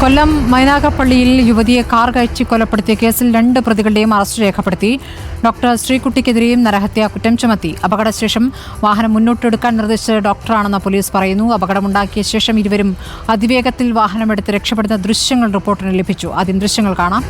കൊല്ലം മൈനാഗപ്പള്ളിയിൽ യുവതിയെ കാർ കയറ്റി കൊലപ്പെടുത്തിയ കേസിൽ രണ്ട് പ്രതികളുടെയും അറസ്റ്റ് രേഖപ്പെടുത്തി. ഡോക്ടർ ശ്രീകുട്ടിക്കെതിരെയും നരഹത്യ കുറ്റം ചുമത്തി. അപകടശേഷം വാഹനം മുന്നോട്ടെടുക്കാൻ നിർദ്ദേശിച്ച ഡോക്ടറാണെന്ന് പോലീസ് പറയുന്നു. അപകടമുണ്ടാക്കിയ ശേഷം ഇരുവരും അതിവേഗത്തിൽ വാഹനമെടുത്ത് രക്ഷപ്പെടുന്ന ദൃശ്യങ്ങൾ റിപ്പോർട്ടിന് ലഭിച്ചു. ആദ്യം ദൃശ്യങ്ങൾ കാണാം.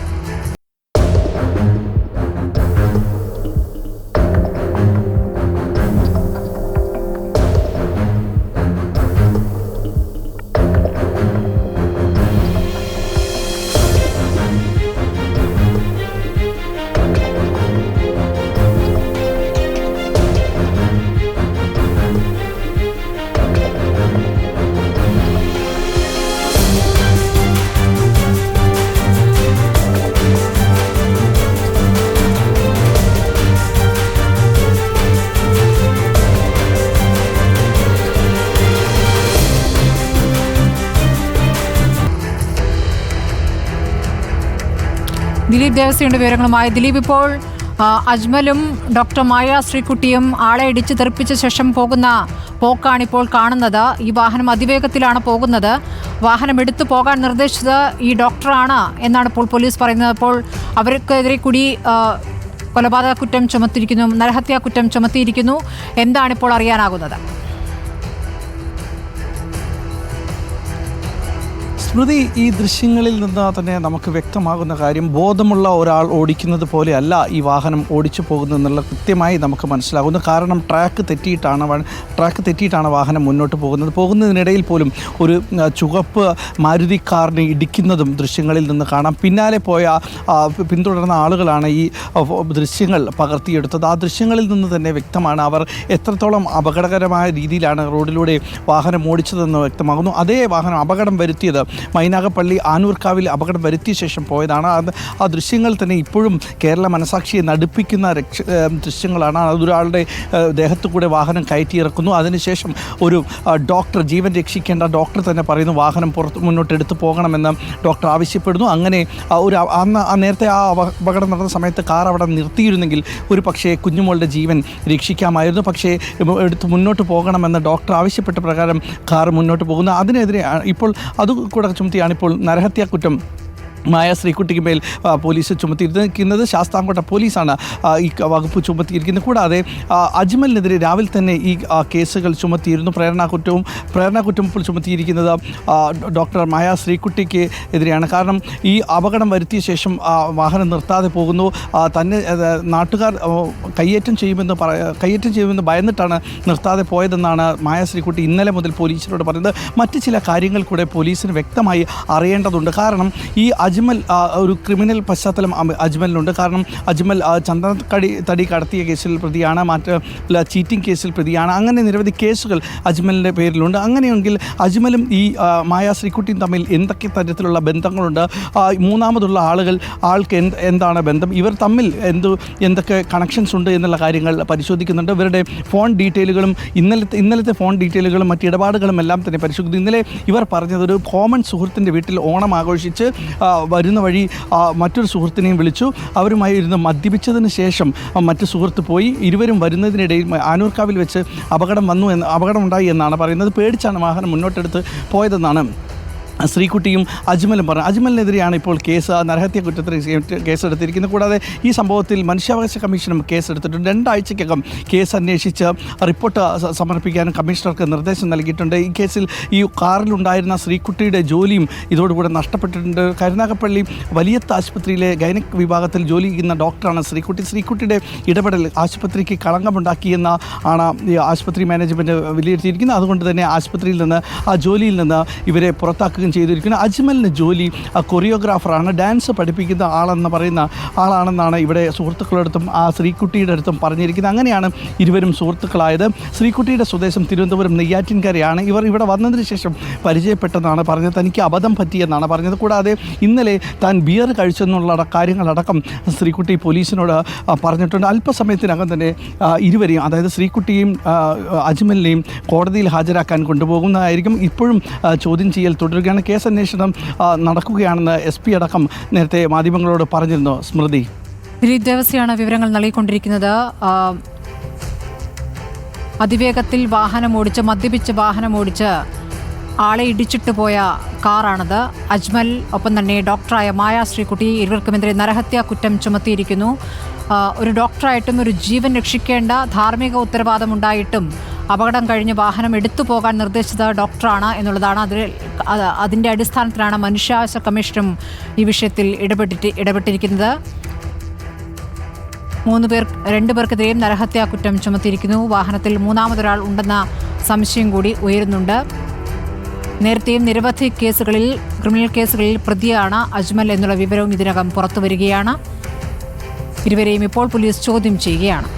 ദിലീപ് ദേവസ്വയുടെ വിവരങ്ങളുമായി. ദിലീപ് ഇപ്പോൾ അജ്മലും ഡോക്ടർ മായ ശ്രീകുട്ടിയും ആളെ ഇടിച്ച് തെറിപ്പിച്ച ശേഷം പോകുന്ന പോക്കാണിപ്പോൾ കാണുന്നത്. ഈ വാഹനം അതിവേഗത്തിലാണ് പോകുന്നത്. വാഹനം എടുത്തു പോകാൻ നിർദ്ദേശിച്ചത് ഈ ഡോക്ടറാണ് എന്നാണ് ഇപ്പോൾ പോലീസ് പറയുന്നത്. അപ്പോൾ അവർക്കെതിരെ കൂടി കൊലപാതക കുറ്റം ചുമത്തിയിരിക്കുന്നു നരഹത്യാ കുറ്റം ചുമത്തിയിരിക്കുന്നു. എന്താണ് ഇപ്പോൾ അറിയാനാകുന്നത്? സ്മൃതി ഈ ദൃശ്യങ്ങളിൽ നിന്ന് തന്നെ നമുക്ക് വ്യക്തമാകുന്ന കാര്യം ബോധമുള്ള ഒരാൾ ഓടിക്കുന്നത് പോലെയല്ല ഈ വാഹനം ഓടിച്ചു പോകുന്നത് എന്നുള്ള കൃത്യമായി നമുക്ക് മനസ്സിലാകുന്നു. കാരണം ട്രാക്ക് തെറ്റിയിട്ടാണ് ട്രാക്ക് തെറ്റിയിട്ടാണ് വാഹനം മുന്നോട്ട് പോകുന്നത്. പോകുന്നതിനിടയിൽ പോലും ഒരു ചുവപ്പ് മാരുതി കാറിനെ ഇടിക്കുന്നതും ദൃശ്യങ്ങളിൽ നിന്ന് കാണാം. പിന്നാലെ പോയ പിന്തുടർന്ന ആളുകളാണ് ഈ ദൃശ്യങ്ങൾ പകർത്തിയെടുത്തത്. ആ ദൃശ്യങ്ങളിൽ നിന്ന് തന്നെ വ്യക്തമാണ് അവർ എത്രത്തോളം അപകടകരമായ രീതിയിലാണ് റോഡിലൂടെ വാഹനം ഓടിച്ചതെന്ന് വ്യക്തമാകുന്നു. അതേ വാഹനം അപകടം വരുത്തിയത് മൈനാഗപ്പള്ളി ആനൂർക്കാവിൽ അപകടം വരുത്തിയ ശേഷം പോയതാണ്. അത് ആ ദൃശ്യങ്ങൾ തന്നെ ഇപ്പോഴും കേരള മനസാക്ഷിയെ നടുപ്പിക്കുന്ന രക്ഷ ദൃശ്യങ്ങളാണ്. അതൊരാളുടെ ദേഹത്തു കൂടെ വാഹനം കയറ്റിയിറക്കുന്നു അതിനുശേഷം ഒരു ഡോക്ടർ ജീവൻ രക്ഷിക്കേണ്ട ഡോക്ടർ തന്നെ പറയുന്നു വാഹനം പുറത്ത് മുന്നോട്ട് എടുത്തു പോകണമെന്ന് ഡോക്ടർ ആവശ്യപ്പെടുന്നു. അങ്ങനെ ഒരു അന്ന് നേരത്തെ ആ അപകടം നടന്ന സമയത്ത് കാർ അവിടെ നിർത്തിയിരുന്നെങ്കിൽ ഒരു പക്ഷേ കുഞ്ഞുമോളുടെ ജീവൻ രക്ഷിക്കാമായിരുന്നു. പക്ഷേ എടുത്ത് മുന്നോട്ട് പോകണമെന്ന് ഡോക്ടർ ആവശ്യപ്പെട്ട പ്രകാരം കാർ മുന്നോട്ട് പോകുന്നു. അതിനെതിരെ ഇപ്പോൾ അത് കൂടെ ചുമത്തിയാണിപ്പോൾ നരഹത്യാ കുറ്റം മായ ശ്രീകുട്ടിക്ക് മേൽ പോലീസ് ചുമത്തിയിരിക്കുന്നത് ശാസ്താംകോട്ട പോലീസാണ്. ഈ വകുപ്പ് ചുമത്തിയിരിക്കുന്നത്. കൂടാതെ അജ്മലിനെതിരെ രാവിലെ തന്നെ ഈ കേസുകൾ ചുമത്തിയിരുന്നു. പ്രേരണാകുറ്റവും പ്രേരണാകുറ്റം ഇപ്പോൾ ചുമത്തിയിരിക്കുന്നത് ഡോക്ടർ മായ ശ്രീകുട്ടിക്ക് എതിരെയാണ്. കാരണം ഈ അപകടം വരുത്തിയ ശേഷം വാഹനം നിർത്താതെ പോകുന്നു. തന്നെ നാട്ടുകാർ കയ്യേറ്റം ചെയ്യുമെന്ന് പറ കയ്യേറ്റം ചെയ്യുമെന്ന് ഭയന്നിട്ടാണ് നിർത്താതെ പോയതെന്നാണ് മായ ശ്രീകുട്ടി ഇന്നലെ മുതൽ പോലീസിനോട് പറയുന്നത് മറ്റ് ചില കാര്യങ്ങൾ കൂടെ പോലീസിന് വ്യക്തമായി അറിയേണ്ടതുണ്ട്. കാരണം ഈ അജ്മൽ ഒരു ക്രിമിനൽ പശ്ചാത്തലം അജ്മലിനുണ്ട്. കാരണം അജ്മൽ ചന്ദന കടി തടി കടത്തിയ കേസിൽ പ്രതിയാണ് മറ്റ് ചീറ്റിംഗ് കേസിൽ പ്രതിയാണ്. അങ്ങനെ നിരവധി കേസുകൾ അജ്മലിന്റെ പേരിലുണ്ട്. അങ്ങനെയെങ്കിൽ അജ്മലും ഈ മായാ ശ്രീകുട്ടിയും തമ്മിൽ എന്തൊക്കെ തരത്തിലുള്ള ബന്ധങ്ങളുണ്ട്? മൂന്നാമതുള്ള ആളുകൾ ആൾക്ക് എന്ത് എന്താണ് ബന്ധം? ഇവർ തമ്മിൽ എന്ത് എന്തൊക്കെ കണക്ഷൻസ് ഉണ്ട് എന്നുള്ള കാര്യങ്ങൾ പരിശോധിക്കുന്നുണ്ട്. ഇവരുടെ ഫോൺ ഡീറ്റെയിലുകളും ഇന്നലത്തെ ഇന്നലത്തെ ഫോൺ ഡീറ്റെയിലുകളും മറ്റ് ഇടപാടുകളും എല്ലാം തന്നെ പരിശോധിക്കുന്നു. ഇന്നലെ ഇവർ പറഞ്ഞത് ഒരു കോമൺ സുഹൃത്തിന്റെ വീട്ടിൽ ഓണം ആഘോഷിച്ച് വരുന്ന വഴി മറ്റൊരു സുഹൃത്തിനെയും വിളിച്ചു. അവരുമായി ഇരുന്ന് മദ്യപിച്ചതിന് ശേഷം മറ്റു സുഹൃത്ത് പോയി. ഇരുവരും വരുന്നതിനിടയിൽ ആനൂർക്കാവിൽ വെച്ച് അപകടം വന്നു എന്ന് അപകടമുണ്ടായി എന്നാണ് പറയുന്നത്. പേടിച്ചാണ് വാഹനം മുന്നോട്ടെടുത്ത് പോയതെന്നാണ് ശ്രീകുട്ടിയും അജ്മലും പറഞ്ഞു. അജ്മലിനെതിരെയാണ് ഇപ്പോൾ കേസ് നരഹത്യ കുറ്റത്തിന് കേസെടുത്തിരിക്കുന്നത്. കൂടാതെ ഈ സംഭവത്തിൽ മനുഷ്യാവകാശ കമ്മീഷനും കേസെടുത്തിട്ടുണ്ട്. രണ്ടാഴ്ചക്കകം കേസ് അന്വേഷിച്ച് റിപ്പോർട്ട് സമർപ്പിക്കാനും കമ്മീഷണർക്ക് നിർദ്ദേശം നൽകിയിട്ടുണ്ട്. ഈ കേസിൽ ഈ കാറിലുണ്ടായിരുന്ന ശ്രീകുട്ടിയുടെ ജോലിയും ഇതോടുകൂടെ നഷ്ടപ്പെട്ടിട്ടുണ്ട്. കരുനാഗപ്പള്ളി വലിയത്ത് ആശുപത്രിയിലെ ഗൈനക് വിഭാഗത്തിൽ ജോലി ചെയ്യുന്ന ഡോക്ടറാണ് ശ്രീകുട്ടി. ശ്രീകുട്ടിയുടെ ഇടപെടൽ ആശുപത്രിക്ക് കളങ്കമുണ്ടാക്കിയെന്ന ആണ് ഈ ആശുപത്രി മാനേജ്മെന്റ് വിലയിരുത്തിയിരിക്കുന്നത്. അതുകൊണ്ട് തന്നെ ആശുപത്രിയിൽ നിന്ന് ആ ജോലിയിൽ നിന്ന് ഇവരെ പുറത്താക്കുകയും ചെയ്തിരിക്കുന്നത് അജ്മലിന് ജോലി കൊറിയോഗ്രാഫറാണ് ഡാൻസ് പഠിപ്പിക്കുന്ന ആളെന്ന് പറയുന്ന ആളാണെന്നാണ് ഇവിടെ സുഹൃത്തുക്കളടുത്തും ആ ശ്രീകുട്ടിയുടെ അടുത്തും പറഞ്ഞിരിക്കുന്നത്. അങ്ങനെയാണ് ഇരുവരും സുഹൃത്തുക്കളായത്. ശ്രീകുട്ടിയുടെ സ്വദേശം തിരുവനന്തപുരം നെയ്യാറ്റിൻകരയാണ്. ഇവർ ഇവിടെ വന്നതിന് ശേഷം പരിചയപ്പെട്ടെന്നാണ് പറഞ്ഞത്. തനിക്ക് അബദ്ധം പറ്റിയെന്നാണ് പറഞ്ഞത്. കൂടാതെ ഇന്നലെ താൻ ബിയർ കഴിച്ചെന്നുള്ള കാര്യങ്ങളടക്കം ശ്രീകുട്ടി പോലീസിനോട് പറഞ്ഞിട്ടുണ്ട്. അല്പസമയത്തിനകം തന്നെ ഇരുവരെയും അതായത് ശ്രീകുട്ടിയെയും ആ, അജ്മലിനെയും കോടതിയിൽ ഹാജരാക്കാൻ കൊണ്ടുപോകുന്നതായിരിക്കും. ഇപ്പോഴും ചോദ്യം ചെയ്യൽ തുടരുകയാണ്. കേസ് അന്വേഷണം നടക്കുകയാണെന്ന് എസ് പി അടക്കം നേരത്തെ മാധ്യമങ്ങളോട് പറഞ്ഞിരുന്നു. സ്മൃതി. ദിലീപ് ദേവസ്യാണ് വിവരങ്ങൾ നൽകിക്കൊണ്ടിരിക്കുന്നത്. അതിവേഗത്തിൽ വാഹനം ഓടിച്ച് മദ്യപിച്ച് വാഹനം ഓടിച്ച് ആളെ ഇടിച്ചിട്ട് പോയ കാറാണത്. അജ്മൽ ഒപ്പം തന്നെ ഡോക്ടറായ മായ ശ്രീകുട്ടി ഇരുവർക്കുമെതിരെ നരഹത്യാ കുറ്റം ചുമത്തിയിരിക്കുന്നു. ഒരു ഡോക്ടറായിട്ടും ഒരു ജീവൻ രക്ഷിക്കേണ്ട ധാർമ്മിക ഉത്തരവാദമുണ്ടായിട്ടും അപകടം കഴിഞ്ഞ് വാഹനം എടുത്തു പോകാൻ നിർദ്ദേശിച്ചത് ഡോക്ടറാണ് എന്നുള്ളതാണ് അതിൽ അതിന്റെ അടിസ്ഥാനത്തിലാണ് മനുഷ്യാവകാശ കമ്മീഷനും ഈ വിഷയത്തിൽ ഇടപെട്ടിട്ട് ഇടപെട്ടിരിക്കുന്നത്. മൂന്ന് പേർ രണ്ടു പേർക്കെതിരെയും നരഹത്യാ കുറ്റം ചുമത്തിയിരിക്കുന്നു. വാഹനത്തിൽ മൂന്നാമതൊരാൾ ഉണ്ടെന്ന സംശയം കൂടി ഉയരുന്നുണ്ട്. നേരത്തെയും നിരവധി കേസുകളിൽ ക്രിമിനൽ കേസുകളിൽ പ്രതിയാണ് അജ്മൽ എന്നുള്ള വിവരവും ഇതിനകം പുറത്തുവരികയാണ്. ഇരുവരെയും ഇപ്പോൾ പോലീസ് ചോദ്യം ചെയ്യുകയാണ്.